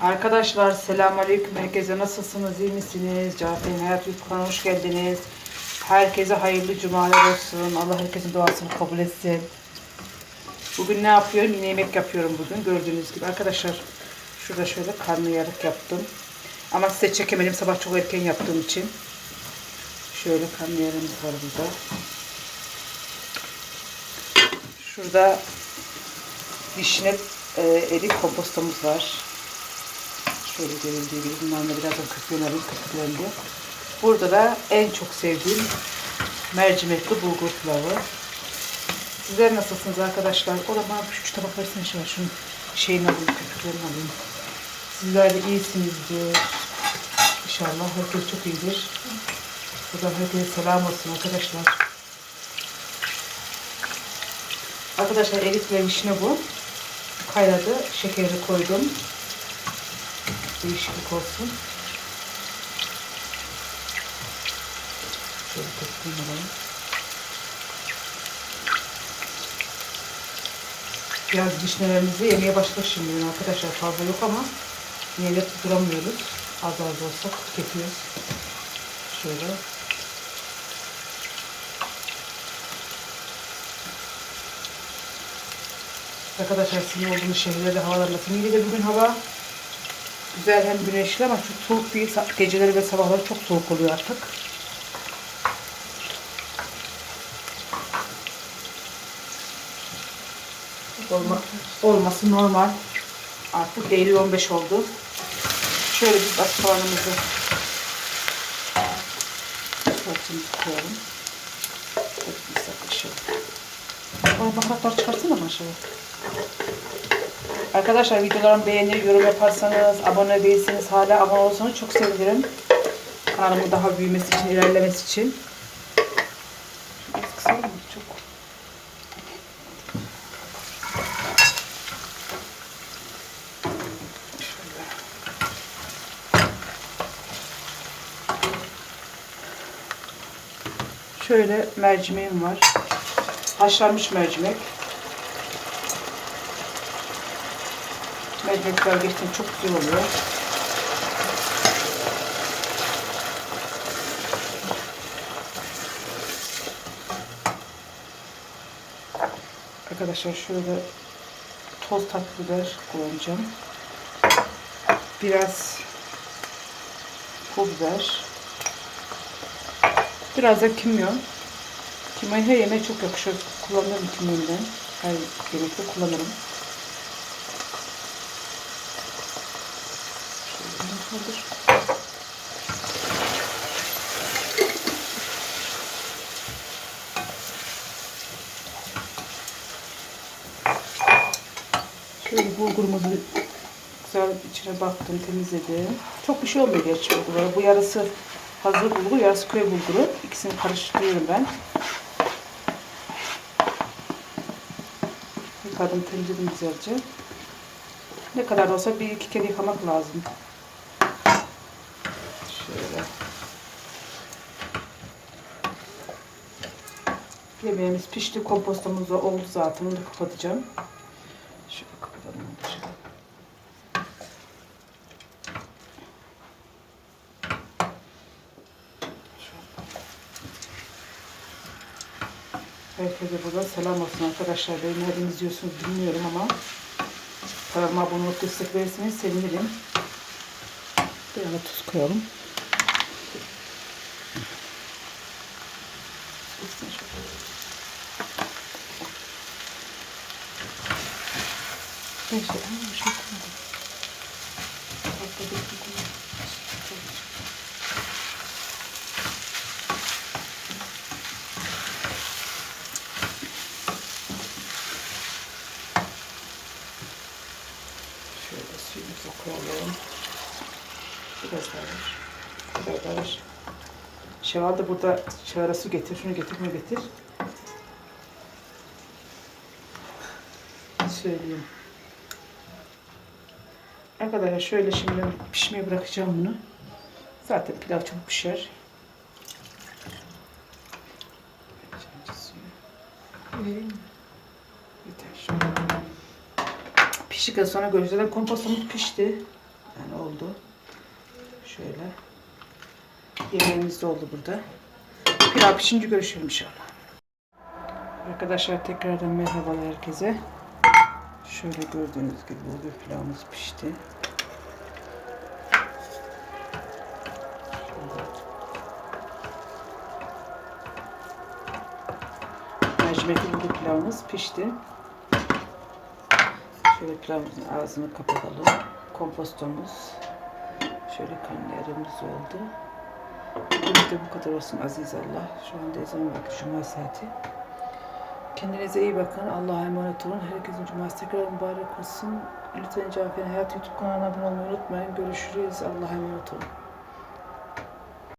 Arkadaşlar selamünaleyküm herkese nasılsınız iyi misiniz? Cafer'in Hayat kanalına hoş geldiniz. Herkese hayırlı cumalar olsun. Allah herkesin duasını kabul etsin. Bugün ne yapıyorum? Yine yemek yapıyorum bugün gördüğünüz gibi. Arkadaşlar şurada şöyle karnıyarık yaptım. Ama size çekemedim sabah çok erken yaptığım için. Şöyle karnıyarığımız var burada. Şurada vişne e, erik kompostomuz var. Şöyle görüldüğü gibi bunların da birazdan köpüklenelim, köpüklendi. Burada da en çok sevdiğim mercimekli bulgur pilavı. Sizler nasılsınız arkadaşlar? O da bana şu tabak versene şöyle şunun şeyini alayım, köpüklerini alayım. Sizler de iyisinizdir. İnşallah herkes çok iyidir. Buradan herkese selam olsun arkadaşlar. Arkadaşlar erik ve vişne bu. Kaynadı. Şekeri koydum. Değişiklik olsun. Şöyle toplayayım alalım. Biraz vişnelerimizi yemeye başladık şimdi arkadaşlar. Fazla yok ama yine de duramıyoruz. Az az olsa tüketiyoruz. Şöyle. Arkadaşlar sinir olduğumuz şehirlerde havalar nasıl? de bugün hava güzel hem güneşli ama çok soğuk değil. Geceleri ve sabahları çok soğuk oluyor artık. Olma, olması normal. Artık Eylül 15 oldu. Şöyle bir bak soğanımızı salçamızı koyalım. Bir sakışım. Ay çıkarsana maşallah. Arkadaşlar videolarımı beğenir, yorum yaparsanız, abone değilseniz hala abone olursanız çok sevinirim. Kanalımın daha büyümesi için, ilerlemesi için. Şöyle mercimeğim var. Haşlanmış mercimek. Mercimekler gerçekten çok güzel oluyor. Arkadaşlar şöyle toz tatlı biber kullanacağım. Biraz pul biber. Biraz da kimyon. Kimyon her yemeğe çok yakışıyor. Kullanırım kimyondan. Her yemekte kullanırım. Kaldır. Şöyle bulgurumuzu güzel içine baktım, temizledim. Çok bir şey olmuyor gerçi bulgurlara. Bu yarısı hazır bulgur, yarısı köy bulguru. İkisini karıştırıyorum ben. Yıkadım, temizledim güzelce. Ne kadar da olsa bir iki kere yıkamak lazım. Şöyle. Yemeğimiz pişti. Kompostomuz da oldu zaten. Da kapatacağım. Şöyle kapatalım. Herkese buradan selam olsun arkadaşlar. Beni nereden izliyorsunuz bilmiyorum ama kanalıma abone olup destek verirseniz sevinirim. Biraz tuz koyalım. Şöyle suyumuzu koyalım. Biraz daha ver. Biraz daha ver. Şeval da burada su getir. Şunu getir, bunu getir. Söyleyeyim. Arkadaşlar şöyle şimdi pişmeye bırakacağım bunu. Zaten pilav çok pişer. Yeter. Şöyle. Piştikten sonra. Zaten kompostomuz pişti. Yani oldu. Şöyle. Yemeğimiz de oldu burada. Pilav pişince görüşelim inşallah. Arkadaşlar tekrardan merhabalar herkese. Şöyle gördüğünüz gibi bulgur pilavımız pişti. Mercimekli bulgur pilavımız pişti. Şöyle pilavımızın ağzını kapatalım. Kompostomuz. Şöyle karnıyarımız oldu. Bugün de bu kadar olsun aziz Allah. Şu anda ezan vakti cuma saati. Kendinize iyi bakın. Allah'a emanet olun. Herkesin cuması tekrar mübarek olsun. Lütfen Cafer Hayat YouTube kanalına abone olmayı unutmayın. Görüşürüz. Allah'a emanet olun.